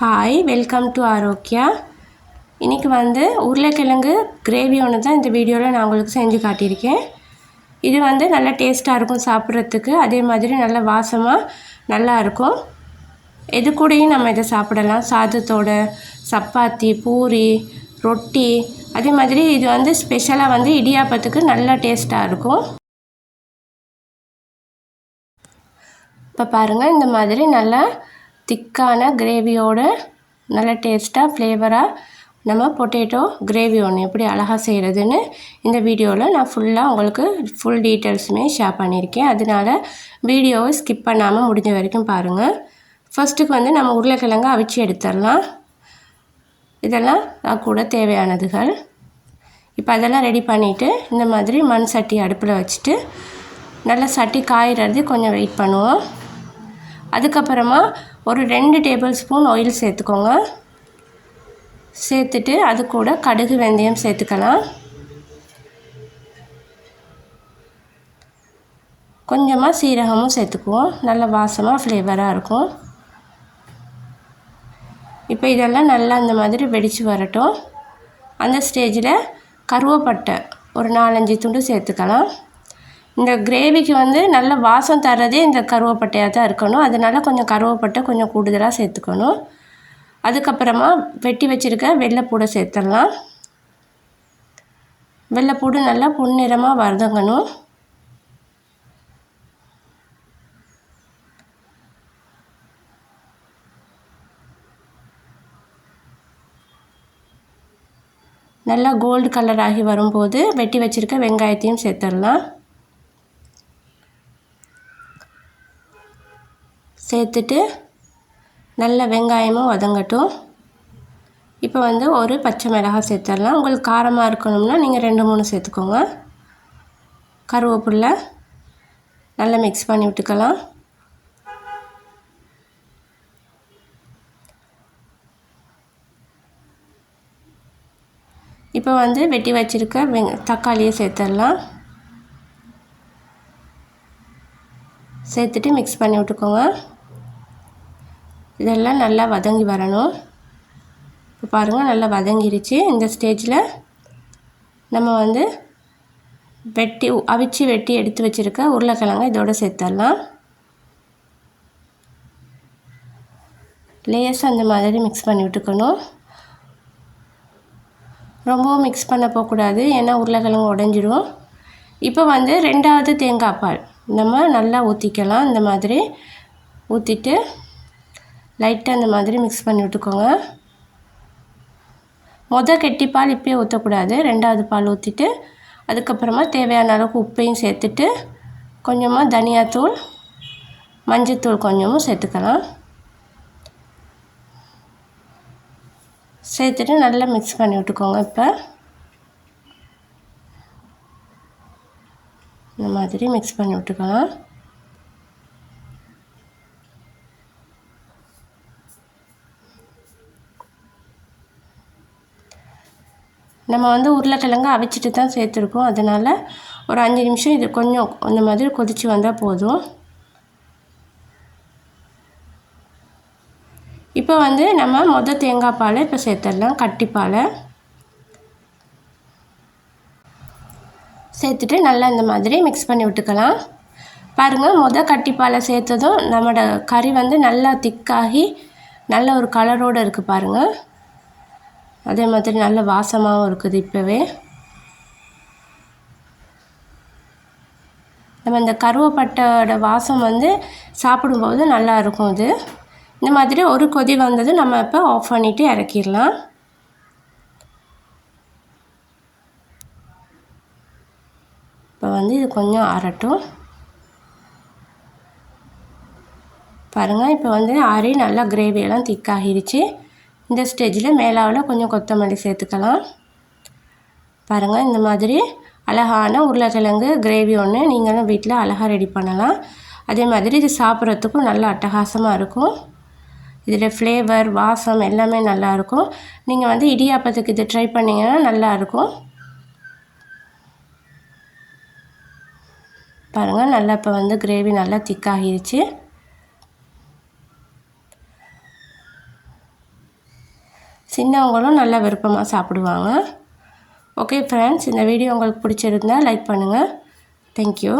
Hi welcome to Arokya இன்றைக்கி வந்து உருளைக்கிழங்கு கிரேவி ஒன்று தான் இந்த வீடியோவில் நான் உங்களுக்கு செஞ்சு காட்டியிருக்கேன். இது வந்து நல்லா டேஸ்ட்டாக இருக்கும் சாப்பிட்றதுக்கு. அதே மாதிரி நல்ல வாசமாக நல்லா இருக்கும். எது கூடயும் நம்ம இதை சாப்பிடலாம். சாதத்தோட சப்பாத்தி பூரி ரொட்டி. அதே மாதிரி இது வந்து ஸ்பெஷலாக வந்து இடியாப்பத்துக்கு நல்லா டேஸ்ட்டாக இருக்கும். இப்போ பாருங்கள் இந்த மாதிரி நல்லா திக்கான கிரேவியோட நல்ல டேஸ்ட்டாக ஃப்ளேவராக நம்ம பொட்டேட்டோ கிரேவி ஒன்று எப்படி அழகாக செய்கிறதுன்னு இந்த வீடியோவில் நான் ஃபுல்லாக உங்களுக்கு ஃபுல் டீட்டெயில்ஸுமே ஷேர் பண்ணியிருக்கேன். அதனால் வீடியோவை ஸ்கிப் பண்ணாமல் முடிஞ்ச வரைக்கும் பாருங்கள் ஃபஸ்ட்டுக்கு வந்து நம்ம உருளைக்கிழங்கு அவிச்சு எடுத்துடலாம். இதெல்லாம் கூட தேவையானதுகள். இப்போ அதெல்லாம் ரெடி பண்ணிவிட்டு இந்த மாதிரி மண் சட்டி அடுப்பில் வச்சுட்டு நல்லா சட்டி காயிறது கொஞ்சம் வெயிட் பண்ணுவோம். அதுக்கப்புறமா ஒரு ரெண்டு டேபிள் ஸ்பூன் ஆயில் சேர்த்துக்கோங்க. சேர்த்துட்டு அது கூட கடுகு வெந்தயம் சேர்த்துக்கலாம். கொஞ்சமாக சீரகமும் சேர்த்துக்குவோம். நல்ல வாசமாக ஃப்ளேவராக இருக்கும். இப்போ இதெல்லாம் நல்லா அந்த மாதிரி வெடித்து வரட்டும். அந்த ஸ்டேஜில் கருவப்பட்டை ஒரு நாலஞ்சு துண்டு சேர்த்துக்கலாம். இந்த கிரேவிக்கு வந்து நல்ல வாசம் தர்றதே இந்த கருவப்பட்டையாக தான் இருக்கணும். அதனால் கொஞ்சம் கருவப்பட்டை கொஞ்சம் கூடுதலாக சேர்த்துக்கணும். அதுக்கப்புறமா வெட்டி வச்சுருக்க வெள்ளைப்பூடை சேர்த்துடலாம். வெள்ளைப்பூடு நல்லா பொன்னிறமாக வதங்கணும். நல்லா கோல்டு கலர் ஆகி வரும்போது வெட்டி வச்சுருக்க வெங்காயத்தையும் சேர்த்துடலாம். சேர்த்துட்டு நல்ல வெங்காயமும் வதங்கட்டும். இப்போ வந்து ஒரு பச்சை மிளகாய் சேர்த்துடலாம். உங்களுக்கு காரமாக இருக்கணும்னா நீங்கள் ரெண்டு மூணு சேர்த்துக்கோங்க. கருவேப்பில்லை நல்லா மிக்ஸ் பண்ணி விட்டுக்கலாம். இப்போ வந்து வெட்டி வச்சுருக்க வெங் தக்காளியை சேர்த்துடலாம். சேர்த்துட்டு மிக்ஸ் பண்ணி விட்டுக்கோங்க. இதெல்லாம் நல்லா வதங்கி வரணும். இப்போ பாருங்கள் நல்லா வதங்கிருச்சு. இந்த ஸ்டேஜில் நம்ம வந்து வெட்டி அவிச்சு வெட்டி எடுத்து வச்சுருக்க உருளைக்கிழங்க இதோடு சேர்த்துடலாம். லேஸாக அந்த மாதிரி மிக்ஸ் பண்ணி விட்டுக்கணும். ரொம்பவும் மிக்ஸ் பண்ண போகக்கூடாது ஏன்னா உருளைக்கிழங்கு உடஞ்சிடும் இப்போ வந்து ரெண்டாவது தேங்காய் பால் நம்ம நல்லா ஊற்றிக்கலாம் இந்த மாதிரி ஊற்றிட்டு லைட்டாக இந்த மாதிரி மிக்ஸ் பண்ணி விட்டுக்கோங்க. மொதல் கெட்டி பால் இப்போயே ஊற்றக்கூடாது ரெண்டாவது பால் ஊற்றிட்டு அதுக்கப்புறமா தேவையான அளவுக்கு உப்பையும் சேர்த்துட்டு கொஞ்சமாக தனியாத்தூள் மஞ்சத்தூள் கொஞ்சமும் சேர்த்துக்கலாம். சேர்த்துட்டு நல்லா மிக்ஸ் பண்ணி விட்டுக்கோங்க இப்போ. இந்த மாதிரி மிக்ஸ் பண்ணி விட்டுக்கலாம். நம்ம வந்து உருளைக்கிழங்கு அவிச்சிட்டு தான் சேர்த்துருக்கோம். அதனால் ஒரு அஞ்சு நிமிஷம் இது கொஞ்சம் அந்த மாதிரி கொதித்து வந்தால் போதும். இப்போ வந்து நம்ம மொதல் தேங்காய் பாலை இப்போ சேர்த்துடலாம். கட்டிப்பாலை சேர்த்துட்டு நல்லா இந்த மாதிரி மிக்ஸ் பண்ணி விட்டுக்கலாம். பாருங்கள் மொதல் கட்டிப்பாலை சேர்த்ததும் நம்மளோட கறி வந்து நல்லா திக்காகி நல்ல ஒரு கலரோடு இருக்குது பாருங்கள் அதே மாதிரி நல்ல வாசமாகவும் இருக்குது இப்போவே. நம்ம இந்த கருவப்பட்டோட வாசம் வந்து சாப்பிடும்போது நல்லா இருக்கும் இது இந்த மாதிரி ஒரு கொதி வந்தது நம்ம இப்போ ஆஃப் பண்ணிவிட்டு இறக்கிடலாம். இப்போ வந்து இது கொஞ்சம் ஆறட்டும். பாருங்கள் இப்போ வந்து ஆறி நல்லா கிரேவியெல்லாம் திக்காகிடுச்சு இந்த ஸ்டேஜில் மேலாவில் கொஞ்சம் கொத்தமல்லி சேர்த்துக்கலாம். பாருங்கள் இந்த மாதிரி அழகான உருளைக்கிழங்கு கிரேவி ஒன்று நீங்களும் வீட்டில் அழகாக ரெடி பண்ணலாம். அதே மாதிரி இது சாப்பிட்றதுக்கும் நல்லா அட்டகாசமாக இருக்கும். இதில் ஃப்ளேவர் வாசம் எல்லாமே நல்லாயிருக்கும் நீங்கள் வந்து இடியாப்பத்துக்கு இது ட்ரை பண்ணிங்கன்னா நல்லாயிருக்கும் பாருங்கள் நல்லா இப்போ வந்து கிரேவி நல்லா திக்காகிருச்சு சின்னவங்களும் நல்லா விருப்பமாக சாப்பிடுவாங்க. ஓகே ஃப்ரெண்ட்ஸ் இந்த வீடியோ உங்களுக்கு பிடிச்சிருந்தா லைக் பண்ணுங்கள் தேங்க்யூ